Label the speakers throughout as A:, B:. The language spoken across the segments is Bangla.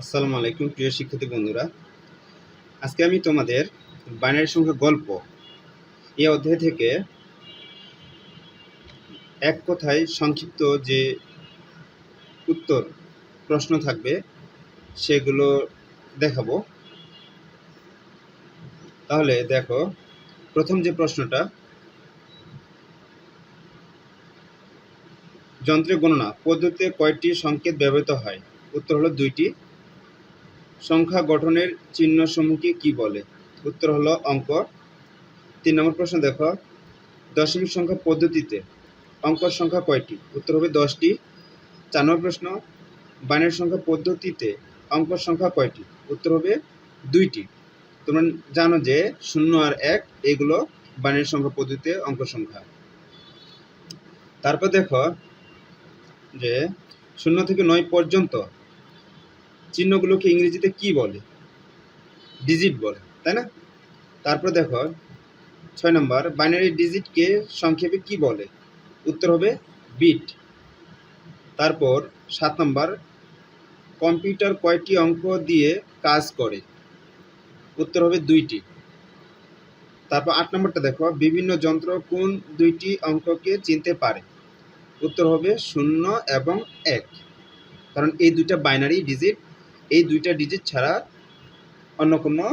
A: আসসালামু আলাইকুম প্রিয় শিক্ষার্থী বন্ধুরা আজকে আমি তোমাদের বাইনারি সংখ্যা গল্প এই অধ্যায় থেকে এক কথায় সংক্ষিপ্ত যে উত্তর প্রশ্ন থাকবে সেগুলো দেখাবো তাহলে দেখো প্রথম যে প্রশ্নটা যন্ত্রের গণনা পদ্ধতিতে কয়টি সংকেত ব্যবহৃত হয় উত্তর হলো দুইটি সংখ্যা গঠনের চিহ্ন সমূহকে কি বলে উত্তর হলো অঙ্ক তিন নম্বর প্রশ্ন দেখো দশমিক সংখ্যা পদ্ধতিতে অঙ্ক সংখ্যা কয়টি উত্তর হবে দশটি চার নম্বর প্রশ্ন বাণের সংখ্যা পদ্ধতিতে অঙ্ক সংখ্যা কয়টি উত্তর হবে দুইটি তোমরা জানো যে শূন্য আর এক এগুলো বানের সংখ্যা পদ্ধতিতে অঙ্ক সংখ্যা তারপর দেখো যে শূন্য থেকে নয় পর্যন্ত চিহ্নগুলোকে ইংরেজিতে কি বলে ডিজিট বলে তাই না তারপর দেখো ছয় নম্বর বাইনারি ডিজিটকে সংক্ষেপে কি বলে উত্তর হবে বিট তারপর সাত নম্বর কম্পিউটার কয়টি অঙ্ক দিয়ে কাজ করে উত্তর হবে দুইটি তারপর আট নম্বরটা দেখো বিভিন্ন যন্ত্র কোন দুইটি অঙ্ককে চিনতে পারে উত্তর হবে শূন্য এবং এক কারণ এই দুইটা বাইনারি ডিজিট এই দুইটা ডিজিট ছাড়া অন্য কোনো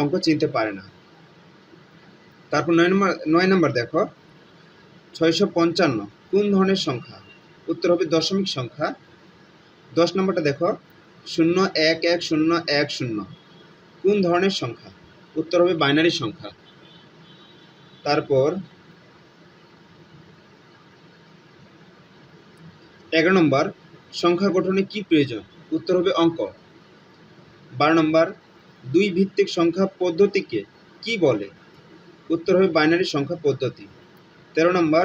A: অঙ্ক চিনতে পারে না তারপর নয় নম্বর নয় নম্বর দেখো ছয়শো পঞ্চান্ন কোন ধরনের সংখ্যা উত্তর হবে দশমিক সংখ্যা দশ নম্বরটা দেখো শূন্য এক এক শূন্য এক শূন্য কোন ধরনের সংখ্যা উত্তর হবে বাইনারি সংখ্যা তারপর এগারো নম্বর সংখ্যা গঠনে কি প্রয়োজন উত্তর হবে অঙ্ক বারো নম্বর দুই ভিত্তিক সংখ্যা পদ্ধতিকে কি বলে উত্তর হবে বাইনারি সংখ্যা পদ্ধতি তেরো নম্বর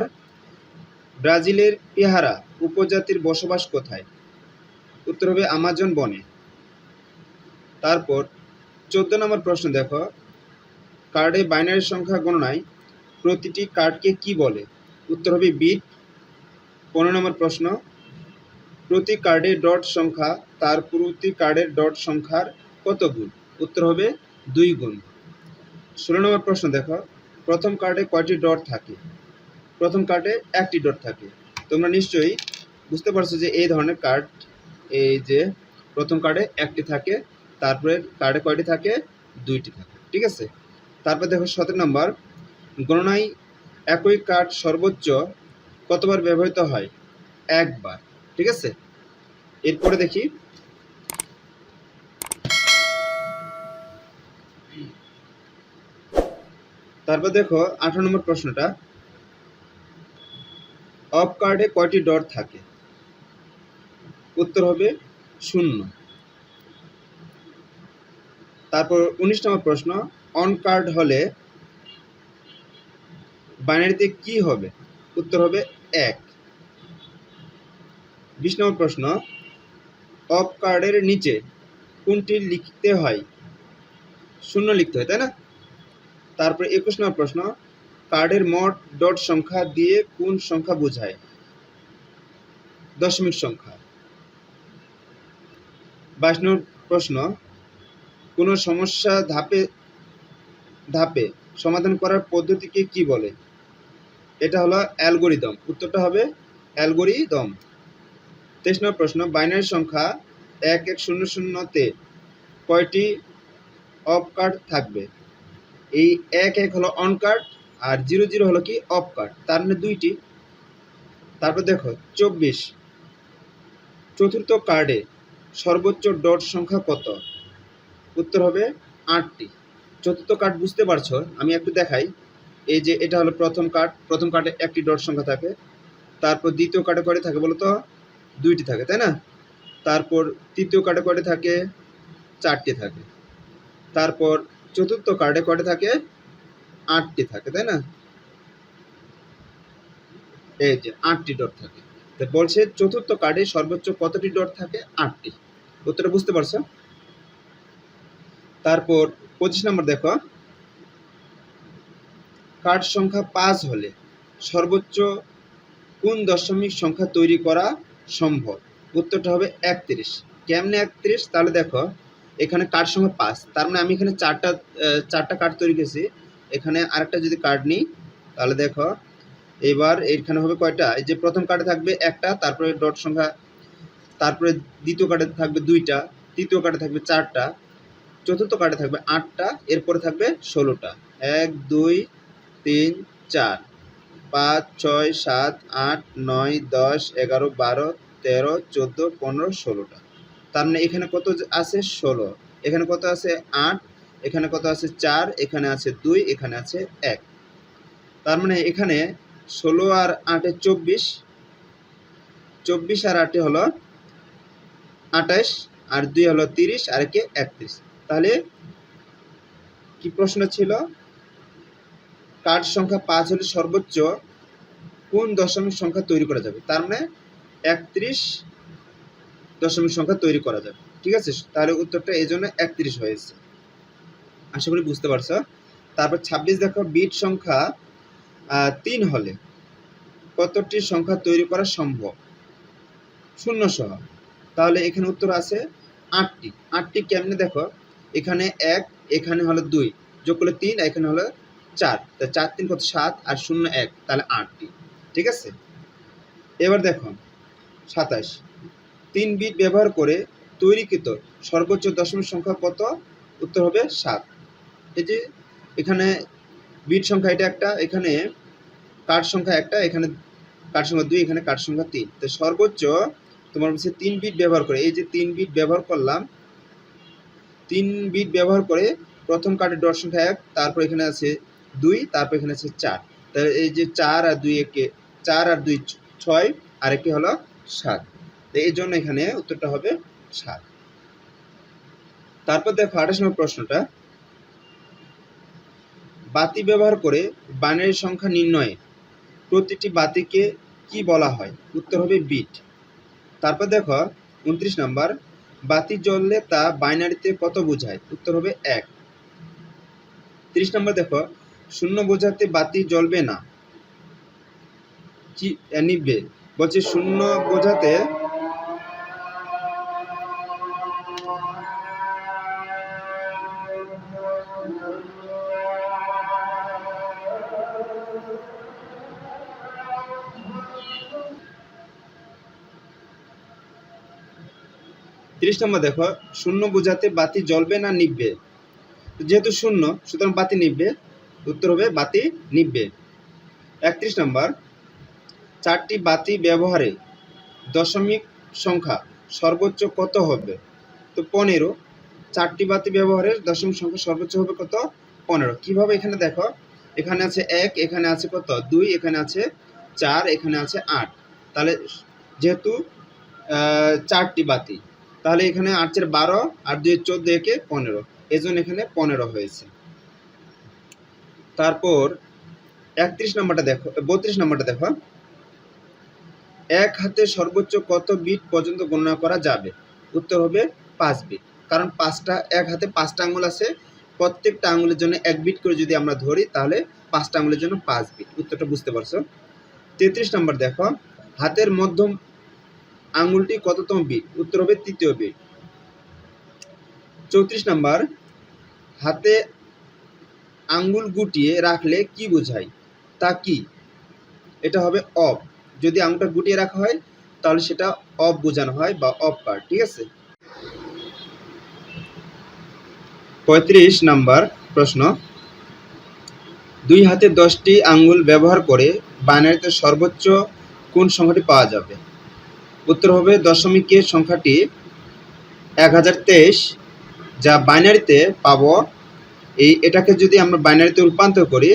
A: ব্রাজিলের পেহারা উপজাতির বসবাস কোথায় উত্তর হবে আমাজন বনে তারপর চোদ্দ নম্বর প্রশ্ন দেখো কার্ডে বাইনারি সংখ্যা গণনায় প্রতিটি কার্ডকে কি বলে উত্তর হবে বিট পনেরো নম্বর প্রশ্ন প্রতি কার্ডে ডট সংখ্যা তার প্রতি কার্ডের ডট সংখ্যার কত গুণ উত্তর হবে দুই গুণ ষোলো নম্বর প্রশ্ন দেখো প্রথম কার্ডে কয়টি ডট থাকে প্রথম কার্ডে একটি ডট থাকে তোমরা নিশ্চয়ই বুঝতে পারছো যে এই ধরনের কার্ড এই যে প্রথম কার্ডে একটি থাকে তারপরে কার্ডে কয়টি থাকে দুইটি থাকে ঠিক আছে তারপর দেখো সতেরো নম্বর গণনায় একই কার্ড সর্বোচ্চ কতবার ব্যবহৃত হয় একবার ঠিক আছে এরপরে দেখি তারপর দেখো আঠারো নম্বর প্রশ্নটা অফ কার্ডে কয়টি ডট থাকে উত্তর হবে শূন্য তারপর উনিশ নম্বর প্রশ্ন অন কার্ড হলে বাইনারিতে কি হবে উত্তর হবে এক বিশ নম্বর প্রশ্ন অফ কার্ডের নিচে কোনটি লিখতে হয় শূন্য লিখতে হয় তাই না তারপরে একুশ নম্বর প্রশ্ন কার্ডের মোট ডট সংখ্যা দিয়ে কোন সংখ্যা বোঝায় দশমিক সংখ্যা বাইশ নম্বর প্রশ্ন কোনো সমস্যা ধাপে ধাপে সমাধান করার পদ্ধতিকে কি বলে এটা হলো অ্যালগোরিদম উত্তরটা হবে অ্যালগোরিদম তেইশ নম্বর প্রশ্ন বাইনারি সংখ্যা এক এক শূন্য শূন্যতে কয়টি অফ কার্ড থাকবে এই এক এক হলো অন কার্ড আর জিরো জিরো হলো কি অফ কার্ড তার মানে দুইটি তারপর দেখো চব্বিশ চতুর্থ কার্ডে সর্বোচ্চ ডট সংখ্যা কত উত্তর হবে আটটি চতুর্থ কার্ড বুঝতে পারছো আমি একটু দেখাই এই যে এটা হলো প্রথম কার্ড প্রথম কার্ডে একটি ডট সংখ্যা থাকে তারপর দ্বিতীয় কার্ডে করে থাকে বলতো দুইটি থাকে তাই না তারপর তৃতীয় কার্ডে কয়টি থাকে চারটি থাকে তারপর চতুর্থ কার্ডে কয়টি থাকে আটটি থাকে তাই না এই যে আটটি ডট থাকে তা বলছে চতুর্থ কার্ডে সর্বোচ্চ কতটি ডট থাকে আটটি উত্তরটা বুঝতে পারছো তারপর পঁচিশ নম্বর দেখো কার্ড সংখ্যা পাঁচ হলে সর্বোচ্চ কোন দশমিক সংখ্যা তৈরি করা সম্ভব উত্তরটা হবে একত্রিশ কেমনে একত্রিশ তাহলে দেখো এখানে কার্ড সংখ্যা পাঁচ তার মানে আমি এখানে চারটা চারটা কার্ড তৈরি করেছি এখানে আরেকটা যদি কার্ড নিই তাহলে দেখো এবার এখানে হবে কয়টা এই যে প্রথম কার্ডে থাকবে একটা তারপরে ডট সংখ্যা তারপরে দ্বিতীয় কার্ডে থাকবে দুইটা তৃতীয় কার্ডে থাকবে চারটা চতুর্থ কার্ডে থাকবে আটটা এরপরে থাকবে ষোলোটা এক দুই তিন চার পাঁচ ছয় সাত আট নয় দশ এগারো বারো তেরো চোদ্দো পনেরো ষোলোটা তার মানে এখানে কত আছে ষোলো এখানে কত আছে আট এখানে কত আছে চার এখানে আছে দুই এখানে আছে এক তার মানে এখানে ষোলো আর আটে চব্বিশ চব্বিশ আর আটে হলো আঠাশ আর দুই হলো তিরিশ আর একে একত্রিশ তাহলে কি প্রশ্ন ছিল কার্ড সংখ্যা পাঁচ হলে সর্বোচ্চ কোন দশমিক সংখ্যা তৈরি করা যাবে তার মানে একত্রিশ দশমিক সংখ্যা তৈরি করা যাবে ঠিক আছে তাহলে উত্তরটা এই জন্য একত্রিশ হয়েছে আশা করি বুঝতে পারছো তারপর ছাব্বিশ দেখো বিট সংখ্যা তিন হলে কতটি সংখ্যা তৈরি করা সম্ভব শূন্য সহ তাহলে এখানে উত্তর আছে আটটি আটটি কেমনে দেখো এখানে এক এখানে হলো দুই যোগ করলে তিন এখানে হলো চার তাহলে চার তিন কত সাত আর শূন্য এক তাহলে আটটি ঠিক আছে এবার দেখুন সাতাশ তিন বিট ব্যবহার করে তৈরিকৃত সর্বোচ্চ দশমিক সংখ্যা কত উত্তর হবে সাত এই যে এখানে বিট সংখ্যা এটা একটা এখানে কার সংখ্যা একটা এখানে কার সংখ্যা দুই এখানে কার সংখ্যা তিন তো সর্বোচ্চ তোমার হচ্ছে তিন বিট ব্যবহার করে এই যে তিন বিট ব্যবহার করলাম তিন বিট ব্যবহার করে প্রথম কার্ডের ডট সংখ্যা এক তারপর এখানে আছে দুই তারপর এখানে আছে চার তাহলে এই যে চার আর দুই একে চার আর দুই ছয় আর একে হলো সাত তো এই জন্য এখানে উত্তরটা হবে সাত তারপর দেখো আঠাশ নম্বর প্রশ্নটা বাতি ব্যবহার করে বানের সংখ্যা নির্ণয়ে প্রতিটি বাতিকে কি বলা হয় উত্তর হবে বিট তারপর দেখো উনত্রিশ নাম্বার বাতি জ্বললে তা বাইনারিতে কত বোঝায় উত্তর হবে এক ত্রিশ নম্বর দেখো শূন্য বোঝাতে বাতি জ্বলবে না কি নিবে বলছে শূন্য বোঝাতে ত্রিশ নম্বর দেখো শূন্য বোঝাতে বাতি জ্বলবে না নিববে যেহেতু শূন্য সুতরাং বাতি নিববে উত্তর হবে বাতি নিবে একত্রিশ নম্বর চারটি বাতি ব্যবহারে দশমিক সংখ্যা সর্বোচ্চ কত হবে তো পনেরো চারটি বাতি ব্যবহারের দশমিক সংখ্যা সর্বোচ্চ হবে কত পনেরো কীভাবে এখানে দেখো এখানে আছে এক এখানে আছে কত দুই এখানে আছে চার এখানে আছে আট তাহলে যেহেতু চারটি বাতি তাহলে এখানে আটের বারো আর দুই চোদ্দো একে পনেরো এজন এখানে পনেরো হয়েছে তারপর একত্রিশ নাম্বারটা দেখো বত্রিশ নাম্বারটা দেখো এক হাতে সর্বোচ্চ কত বিট পর্যন্ত গণনা করা যাবে উত্তর হবে পাঁচ বিট কারণ পাঁচটা এক হাতে পাঁচটা আঙুল আছে প্রত্যেকটা আঙুলের জন্য এক বিট করে যদি আমরা ধরি তাহলে পাঁচটা আঙুলের জন্য পাঁচ বিট উত্তরটা বুঝতে পারছো তেত্রিশ নাম্বার দেখো হাতের মধ্যম আঙুলটি কততম বিট উত্তর হবে তৃতীয় বিট চৌত্রিশ নাম্বার হাতে আঙ্গুল গুটিয়ে রাখলে কি বোঝায় তা কি এটা হবে অফ যদি আঙুলটা গুটিয়ে রাখা হয় তাহলে সেটা অফ বোঝানো হয় বা অফ পার্ট ঠিক আছে পঁয়ত্রিশ নাম্বার প্রশ্ন দুই হাতে দশটি আঙ্গুল ব্যবহার করে বানারিতে সর্বোচ্চ কোন সংখ্যাটি পাওয়া যাবে উত্তর হবে দশমিকের সংখ্যাটি এক হাজার তেইশ যা বাইনারিতে পাব এই এটাকে যদি আমরা বাইনারিতে রূপান্তর করি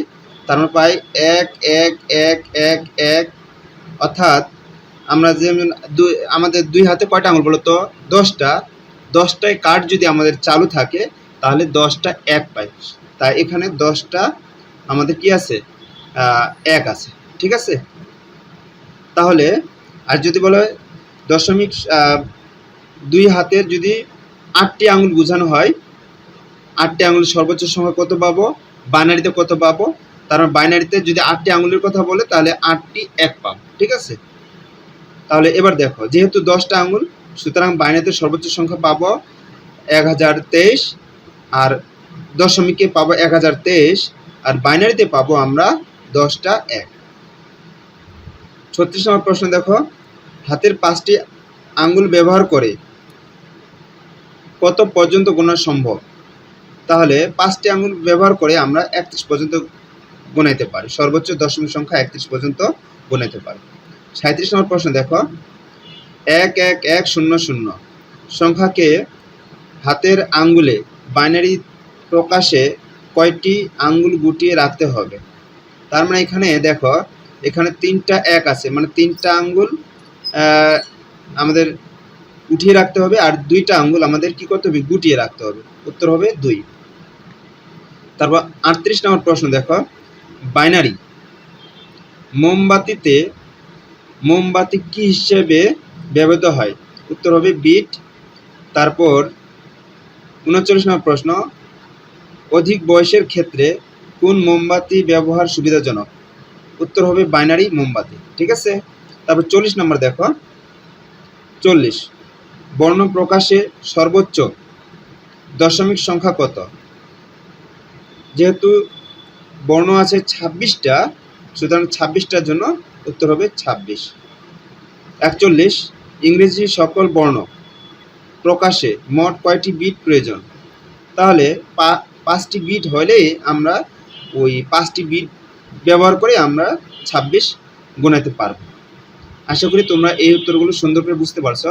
A: তার আমরা মানে পাই এক এক এক এক এক অর্থাৎ আমরা যেমন দুই আমাদের দুই হাতে কয়টা আঙুল বলো তো দশটা দশটায় কার্ড যদি আমাদের চালু থাকে তাহলে দশটা এক পাই তাই এখানে দশটা আমাদের কি আছে এক আছে ঠিক আছে তাহলে আর যদি বলা হয় দশমিক দুই হাতের যদি আটটি আঙুল বোঝানো হয় আটটি আঙুলের সর্বোচ্চ সংখ্যা কত পাবো বাইনারিতে কত পাবো তার বাইনারিতে যদি আটটি আঙুলের কথা বলে তাহলে আটটি এক পাব ঠিক আছে তাহলে এবার দেখো যেহেতু দশটা আঙুল সুতরাং বাইনারিতে সর্বোচ্চ সংখ্যা পাবো এক হাজার তেইশ আর দশমিকে পাবো এক হাজার তেইশ আর বাইনারিতে পাবো আমরা দশটা এক ছত্রিশ নম্বর প্রশ্ন দেখো হাতের পাঁচটি আঙ্গুল ব্যবহার করে কত পর্যন্ত গোনা সম্ভব তাহলে পাঁচটি আঙুল ব্যবহার করে আমরা একত্রিশ পর্যন্ত গোনাইতে পারি সর্বোচ্চ দশমিক সংখ্যা একত্রিশ পর্যন্ত গোনাইতে পারি সাঁত্রিশ নম্বর প্রশ্ন দেখো এক এক এক শূন্য শূন্য সংখ্যাকে হাতের আঙ্গুলে বাইনারি প্রকাশে কয়টি আঙ্গুল গুটিয়ে রাখতে হবে তার মানে এখানে দেখো এখানে তিনটা এক আছে মানে তিনটা আঙ্গুল আমাদের উঠিয়ে রাখতে হবে আর দুইটা আঙ্গুল আমাদের কি করতে হবে গুটিয়ে রাখতে হবে উত্তর হবে দুই তারপর আটত্রিশ নম্বর প্রশ্ন দেখো বাইনারি মোমবাতিতে মোমবাতি কি হিসেবে ব্যবহৃত হয় উত্তর হবে বিট তারপর উনচল্লিশ নম্বর প্রশ্ন অধিক বয়সের ক্ষেত্রে কোন মোমবাতি ব্যবহার সুবিধাজনক উত্তর হবে বাইনারি মোমবাতি ঠিক আছে তারপর চল্লিশ নম্বর দেখো চল্লিশ বর্ণ প্রকাশে সর্বোচ্চ দশমিক সংখ্যা কত যেহেতু বর্ণ আছে ছাব্বিশটা সুতরাং ছাব্বিশটার জন্য উত্তর হবে ছাব্বিশ একচল্লিশ ইংরেজি সকল বর্ণ প্রকাশে মোট কয়টি বিট প্রয়োজন তাহলে পাঁচটি বিট হলে আমরা ওই পাঁচটি বিট ব্যবহার করে আমরা ছাব্বিশ গোনাতে পারব আশা করি তোমরা এই উত্তরগুলো সুন্দর করে বুঝতে পারছো